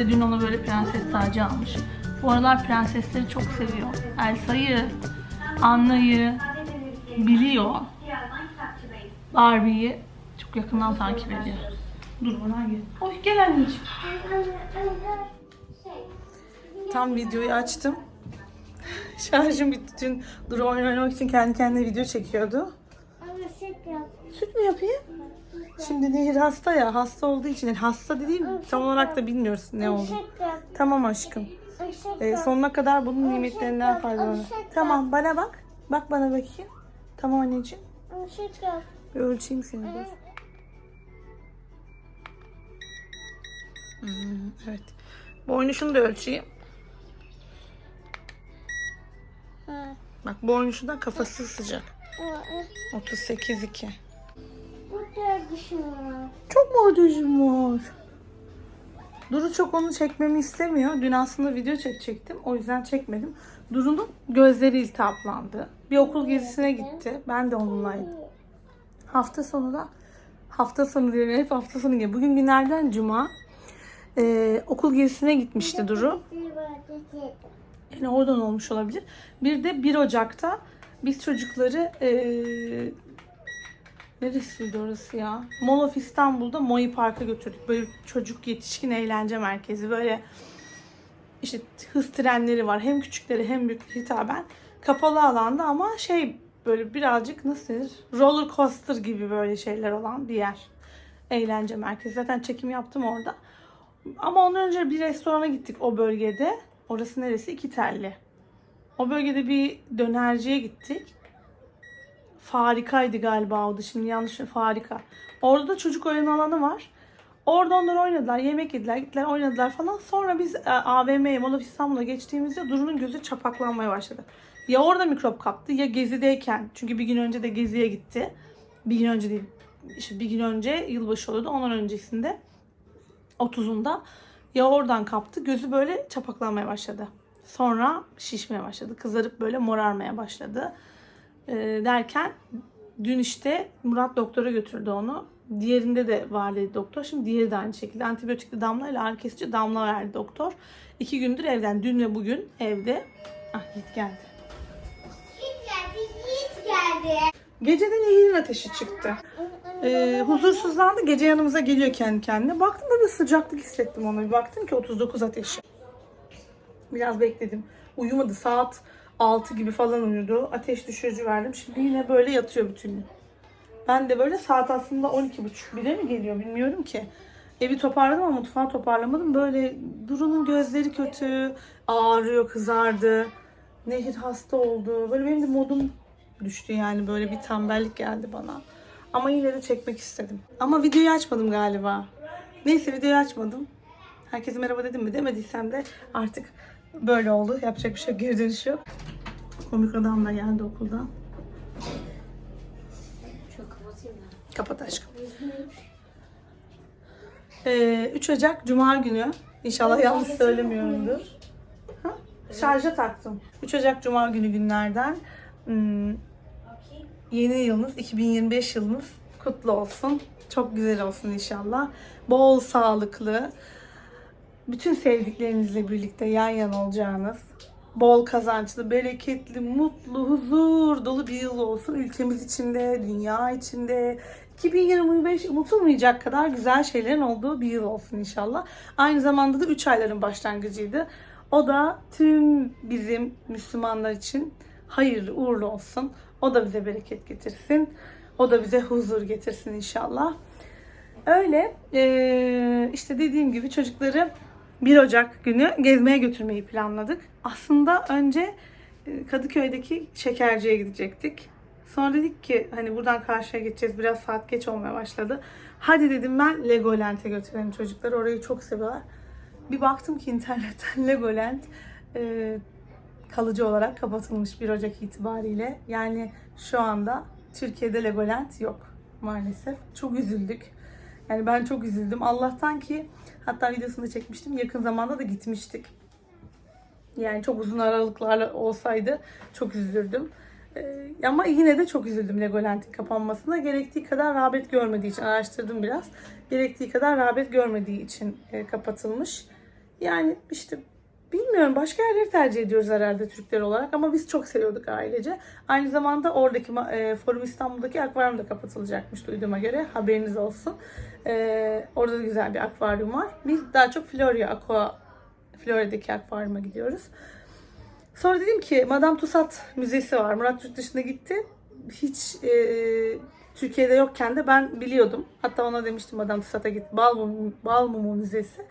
De dün ona böyle prenses tacı almış. Bu aralar prensesleri çok seviyor. Elsa'yı, Anna'yı biliyor. Barbie'yi çok yakından takip ediyor. Dur bana gel. Oy gel anneciğim. Tam videoyu açtım. Şarjım bitti. Dün oyun oynamak için kendi kendine video çekiyordu. Süt mü yapayım? Şimdi Nehir hasta ya. Hasta olduğu için. Yani hasta dediğim tam olarak da bilmiyoruz ne oldu. Tamam aşkım. Ee, sonuna kadar bunun nimetlerinden faydalanın. Tamam bana bak. Bak bana bakayım. Tamam anneciğim. Bir ölçeyim seni. Dur. Hmm, evet. Boynuşunu da ölçeyim. Bak boynuşu da kafası sıcak. 38,2. Çok mu ateşim var? Duru çok onu çekmemi istemiyor. Dün aslında video çekecektim. O yüzden çekmedim. Duru'nun gözleri iltihaplandı. Bir okul gezisine gitti. Ben de onunlaydım. Hafta sonu da hafta sonu diyorum hep hafta sonu geliyor. Bugün günlerden cuma. Ee, okul gezisine gitmişti Duru. Yani oradan olmuş olabilir. Bir de 1 Ocak'ta biz çocukları eee neresiydi orası ya? Mall of İstanbul'da Moi Park'a götürdük. Böyle çocuk yetişkin eğlence merkezi. Böyle işte hız trenleri var. Hem küçükleri hem büyük hitaben. Kapalı alanda ama şey böyle birazcık nasıl denir? Roller coaster gibi böyle şeyler olan bir yer. Eğlence merkezi. Zaten çekim yaptım orada. Ama ondan önce bir restorana gittik o bölgede. Orası neresi? İki telli. O bölgede bir dönerciye gittik. Farikaydı galiba o da şimdi yanlış farika. Orada da çocuk oyun alanı var. Orada onlar oynadılar, yemek yediler, gittiler oynadılar falan. Sonra biz AVM'ye, Mall İstanbul'a geçtiğimizde Duru'nun gözü çapaklanmaya başladı. Ya orada mikrop kaptı ya gezideyken. Çünkü bir gün önce de geziye gitti. Bir gün önce değil, işte bir gün önce yılbaşı oluyordu. Ondan öncesinde 30'unda ya oradan kaptı. Gözü böyle çapaklanmaya başladı. Sonra şişmeye başladı. Kızarıp böyle morarmaya başladı. Ee, derken dün işte Murat doktora götürdü onu. Diğerinde de var dedi doktor. Şimdi diğeri de aynı şekilde. Antibiyotikli damla ile ağrı kesici damla verdi doktor. İki gündür evden. Dün ve bugün evde. Ah Yiğit geldi. Geceden Nehir'in ateşi çıktı. Ee, huzursuzlandı. Gece yanımıza geliyor kendi kendine. Baktım da bir sıcaklık hissettim ona. Bir baktım ki 39 ateşi. Biraz bekledim. Uyumadı. Saat 6 gibi falan uyudu. Ateş düşürücü verdim. Şimdi yine böyle yatıyor bütün gün. Ben de böyle saat aslında 12.30 bile mi geliyor bilmiyorum ki. Evi toparladım ama mutfağı toparlamadım. Böyle Duru'nun gözleri kötü. Ağrıyor, kızardı. Nehir hasta oldu. Böyle benim de modum düştü yani. Böyle bir tembellik geldi bana. Ama yine de çekmek istedim. Ama videoyu açmadım galiba. Neyse videoyu açmadım. Herkese merhaba dedim mi demediysem de artık böyle oldu. Yapacak bir şey. Geri dönüş yok. Komik adam da geldi okuldan. Kapat aşkım. Ee, 3 Ocak Cuma günü. İnşallah yanlış söylemiyorumdur. Ha? Şarja taktım. 3 Ocak Cuma günü günlerden. Hmm, yeni yılınız, 2025 yılınız kutlu olsun. Çok güzel olsun inşallah. Bol sağlıklı, bütün sevdiklerinizle birlikte yan yana olacağınız, bol kazançlı, bereketli, mutlu, huzur dolu bir yıl olsun. Ülkemiz içinde, dünya içinde. 2025 unutulmayacak kadar güzel şeylerin olduğu bir yıl olsun inşallah. Aynı zamanda da 3 ayların başlangıcıydı. O da tüm bizim Müslümanlar için hayırlı uğurlu olsun. O da bize bereket getirsin. O da bize huzur getirsin inşallah. Öyle işte dediğim gibi çocukları 1 Ocak günü gezmeye götürmeyi planladık. Aslında önce e, Kadıköy'deki şekerciye gidecektik. Sonra dedik ki hani buradan karşıya geçeceğiz biraz saat geç olmaya başladı. Hadi dedim ben Legoland'e götürelim çocukları orayı çok seviyorlar. Bir baktım ki internetten Legoland e, kalıcı olarak kapatılmış 1 Ocak itibariyle. Yani şu anda Türkiye'de Legoland yok maalesef. Çok üzüldük. Yani ben çok üzüldüm. Allah'tan ki hatta videosunu da çekmiştim. Yakın zamanda da gitmiştik. Yani çok uzun aralıklarla olsaydı çok üzülürdüm. Ee, ama yine de çok üzüldüm Legoland'in kapanmasına. Gerektiği kadar rağbet görmediği için araştırdım biraz. Gerektiği kadar rağbet görmediği için e, kapatılmış. Yani işte bilmiyorum başka yerleri tercih ediyoruz herhalde Türkler olarak ama biz çok seviyorduk ailece. Aynı zamanda oradaki e, Forum İstanbul'daki akvaryum da kapatılacakmış duyduğuma göre. Haberiniz olsun. E, orada da güzel bir akvaryum var. Biz daha çok Florya Aqua Florya'daki akvaryuma gidiyoruz. Sonra dedim ki Madame Tussauds Müzesi var. Murat yurt dışına gitti. Hiç e, Türkiye'de yokken de ben biliyordum. Hatta ona demiştim Madame Tussauds'a git. Balmumu, Balmumu Müzesi.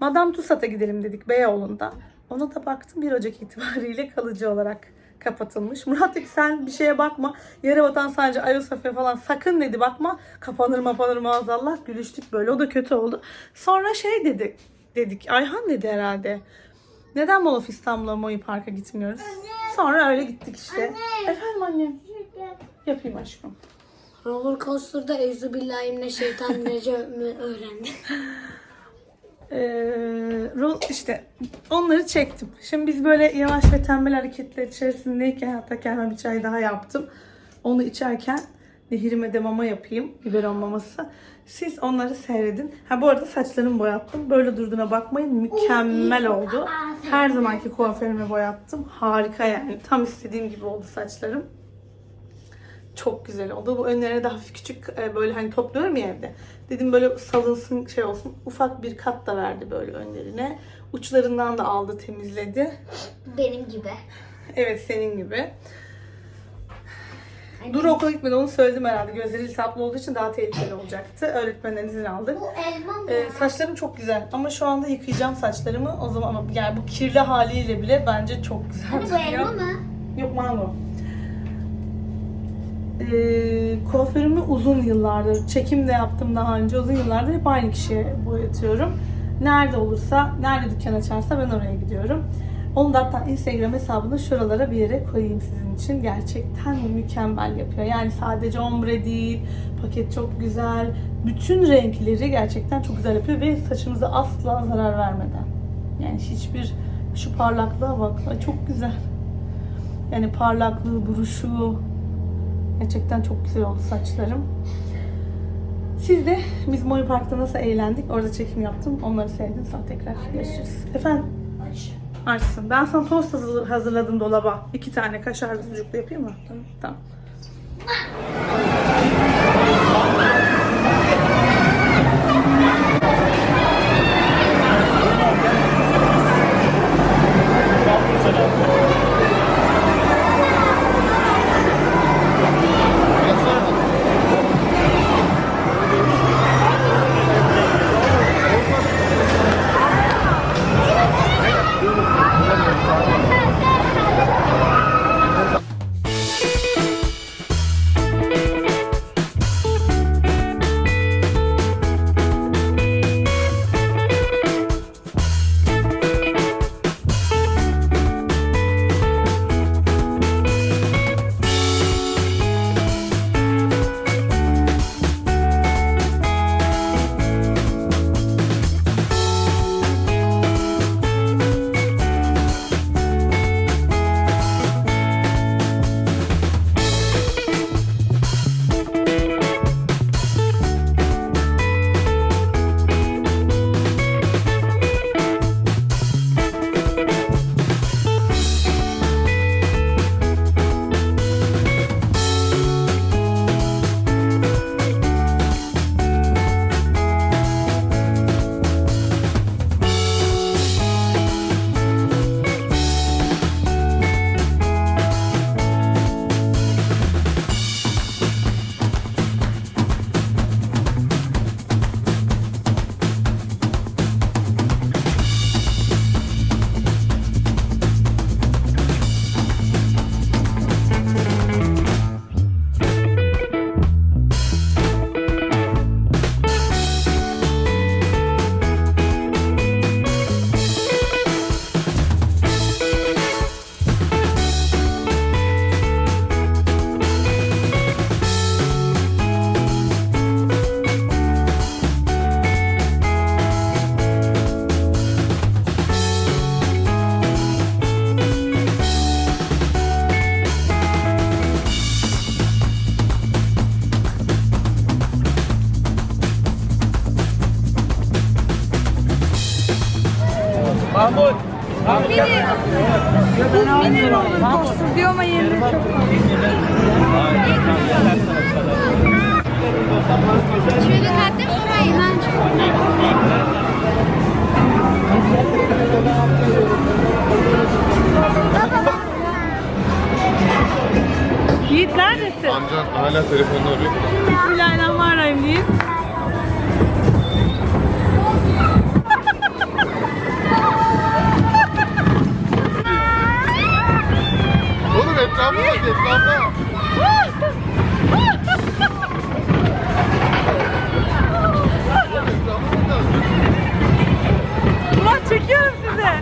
Madame Tussauds'a gidelim dedik Beyoğlu'nda. Ona da baktım 1 Ocak itibariyle kalıcı olarak kapatılmış. Murat dedi sen bir şeye bakma. Yere vatan sadece Ayasofya falan sakın dedi bakma. Kapanır mapanır maazallah. Gülüştük böyle. O da kötü oldu. Sonra şey dedik. Dedik. Ayhan dedi herhalde. Neden Mall of İstanbul'a Moyu Park'a gitmiyoruz? Sonra öyle gittik işte. Efendim annem. Yapayım aşkım. Roller coaster'da Euzubillahimineşşeytanirracim'i öğrendim. Ro- işte onları çektim. Şimdi biz böyle yavaş ve tembel hareketler içerisindeyken hatta kendime bir çay daha yaptım. Onu içerken nehirime de mama yapayım. Biberon maması. Siz onları seyredin. Ha bu arada saçlarımı boyattım. Böyle durduğuna bakmayın. Mükemmel oldu. Her zamanki kuaförüme boyattım. Harika yani. Tam istediğim gibi oldu saçlarım. Çok güzel oldu. Bu önlerine de hafif küçük e, böyle hani topluyorum ya evde. Dedim böyle salınsın şey olsun. Ufak bir kat da verdi böyle önlerine. Uçlarından da aldı temizledi. Benim gibi. Evet senin gibi. Dur okula gitmeden onu söyledim herhalde. Gözleri iltihaplı olduğu için daha tehlikeli olacaktı. Öğretmenden izin aldık. Bu elma mı? Ee, saçlarım çok güzel ama şu anda yıkayacağım saçlarımı. O zaman ama yani bu kirli haliyle bile bence çok güzel Hani bu elma mı? Yok mango. Ee, kuaförümü uzun yıllardır, çekim de yaptım daha önce uzun yıllardır hep aynı kişiye boyatıyorum. Nerede olursa, nerede dükkan açarsa ben oraya gidiyorum. Onu da hatta Instagram hesabını şuralara bir yere koyayım sizin için. Gerçekten mükemmel yapıyor. Yani sadece ombre değil, paket çok güzel. Bütün renkleri gerçekten çok güzel yapıyor ve saçınıza asla zarar vermeden. Yani hiçbir şu parlaklığa bak. Çok güzel. Yani parlaklığı, duruşu gerçekten çok güzel oldu saçlarım. Siz de biz Moy Park'ta nasıl eğlendik? Orada çekim yaptım. Onları seyredin. Sonra tekrar görüşürüz. Efendim? Açsın. Ben sana tost hazır- hazırladım dolaba. İki tane kaşarlı sucuklu yapayım mı? Tamam. Tamam. Coaster diyor ama yerleri çok. Yiğit neredesin? Amcan hala telefonla arıyor. Bismillahirrahmanirrahim Yiğit. Etrafa bak etrafa. Ulan çekiyorum size.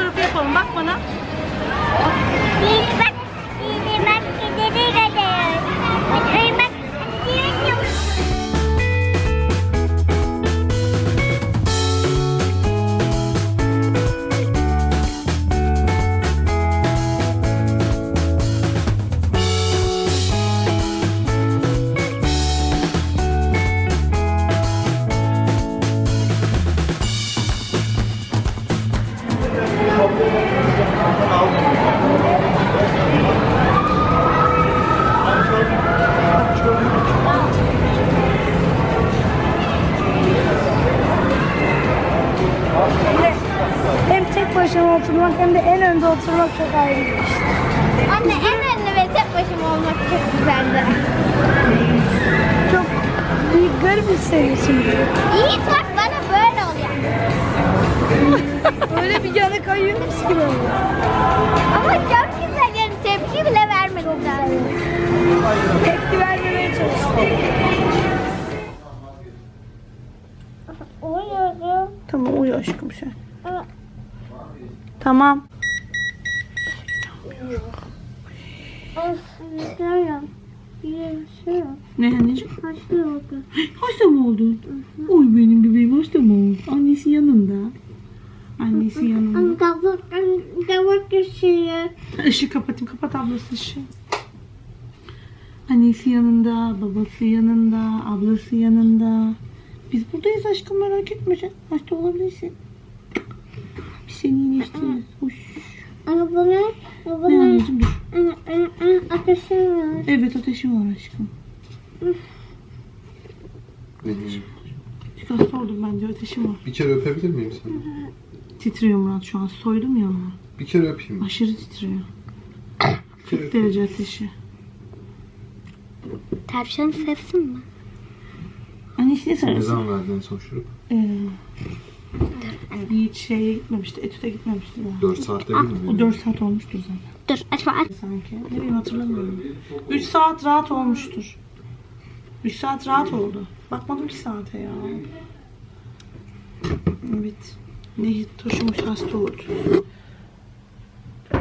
fotoğrafı yapalım. Bak bana. Oturmak hem de en önde oturmak çok ayrı bir şey. Anne en önde ve tek başıma olmak çok güzeldi. Çok bir garip hissediyorsun. İyi bak bana böyle oluyor. Öyle bir yana kayıyormuş gibi oluyor. Ama çok güzel yani tepki bile vermedim. Tepki vermemeye çalıştım. Uyuyorum. Tamam uyu aşkım sen. Tamam. Ne anneciğim? Hasta oldum. Hasta mı oldun? Oy benim bebeğim hasta mı oldu? Annesi yanında. Annesi yanında. Kabuk düşüyor. Işığı kapatayım. Kapat ablası ışığı. Annesi yanında, babası yanında, ablası yanında. Biz buradayız aşkım merak etme sen. Hasta olabilirsin. Seni iyileştiririz. Hoş. Ama bana, Ne bana anneciğim dur. ateşim var. Evet ateşim var aşkım. Deneyeceğim. Çünkü hasta oldum ben diyor ateşim var. Bir kere öpebilir miyim seni? Titriyor Murat şu an. Soydum ya onu. Bir kere öpeyim. Aşırı titriyor. Bir kere 40 öpeyim. derece ateşi. Tavşan sevsin mi? Annesi ne sarılsın? zaman verdin son şurup? Ee, hiç şeye gitmemişti. Etüde gitmemişti daha. 4 saatte bir mi? O 4 saat olmuştur zaten. Dur açma aç. Sanki. Ne bileyim hatırlamıyorum. 3 saat rahat olmuştur. 3 saat rahat oldu. Bakmadım ki saate ya. Evet. Nehir taşımış hasta oldu.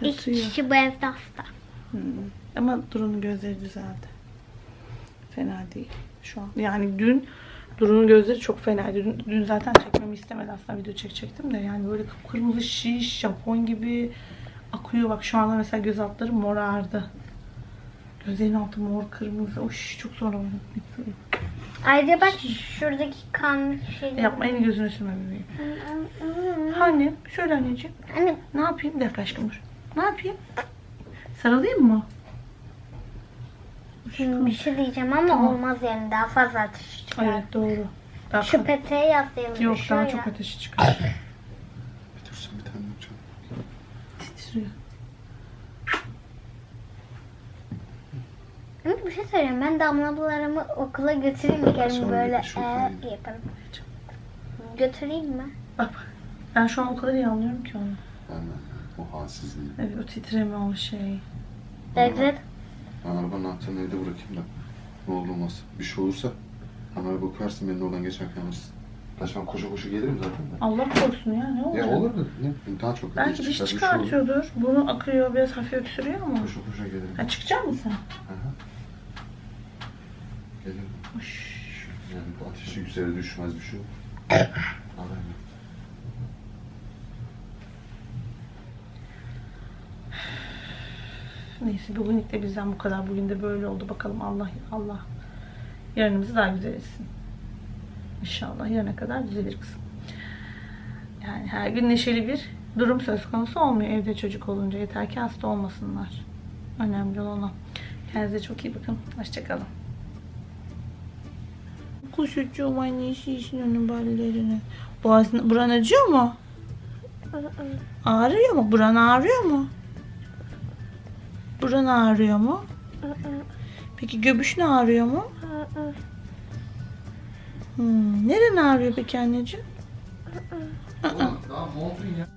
İki Yatıyor. kişi bu evde hasta. Ama Duru'nun gözleri düzeldi. Fena değil şu an. Yani dün Duru'nun gözleri çok fenaydı. Dün, dün zaten çekmemi istemedi aslında video çekecektim de. Yani böyle kırmızı şiş, Japon gibi akıyor. Bak şu anda mesela göz altları morardı. Gözlerin altı mor kırmızı. Oş çok zor oldu. Ayrıca bak şuradaki kan şey. Yapma elini gözünü sürme bebeğim. Anne şöyle anneciğim. Anne Ne yapayım? Bir dakika aşkım dur. Ne yapayım? Sarılayım mı? Bir şey diyeceğim ama olmaz yani daha fazla ateş çıkar. Evet doğru. Daha Şu peteğe yaslayalım. Yok daha ya. çok ateşi çıkar. Bir dursun bir tane yapacağım. Titriyor. Ama bir şey söyleyeyim. Ben Damla ablalarımı okula götüreyim mi kendimi Sonra böyle git, şu ee, yaparım. Götüreyim mi? Bak. Ben şu an o kadar iyi anlıyorum ki onu. Ben o halsizliği. Evet o titreme o şey. Evet. Ben arabanın anahtarını evde bırakayım da. Ne olur olmaz. Bir şey olursa hemen bakarsın benim oradan geçerken alırsın. Ben koşa koşa gelirim zaten de. Allah korusun ya ne olacak? Ya olur da ne? Daha çok Belki diş şey olur. çıkartıyordur. Bunu akıyor biraz hafif öksürüyor ama. Koşa koşa gelirim. Ha çıkacak mısın sen? Aha. Gelirim. Hoş. Yani bu ateşi yükseğe düşmez bir şey olur. Haber Neyse bugünlük de bizden bu kadar. Bugün de böyle oldu. Bakalım Allah Allah. Yarınımızı daha güzel etsin. İnşallah yarına kadar düzelir kızım. Yani her gün neşeli bir durum söz konusu olmuyor evde çocuk olunca. Yeter ki hasta olmasınlar. Önemli olan o. Kendinize çok iyi bakın. Hoşçakalın. Kuşucuğum annesi işin onun ballerini. Boğazın, buran acıyor mu? Ağrıyor mu? Buran ağrıyor mu? Buran ağrıyor mu? Peki göbüşün ağrıyor mu? Hmm. Neren ağrıyor peki anneciğim? Daha montun ya.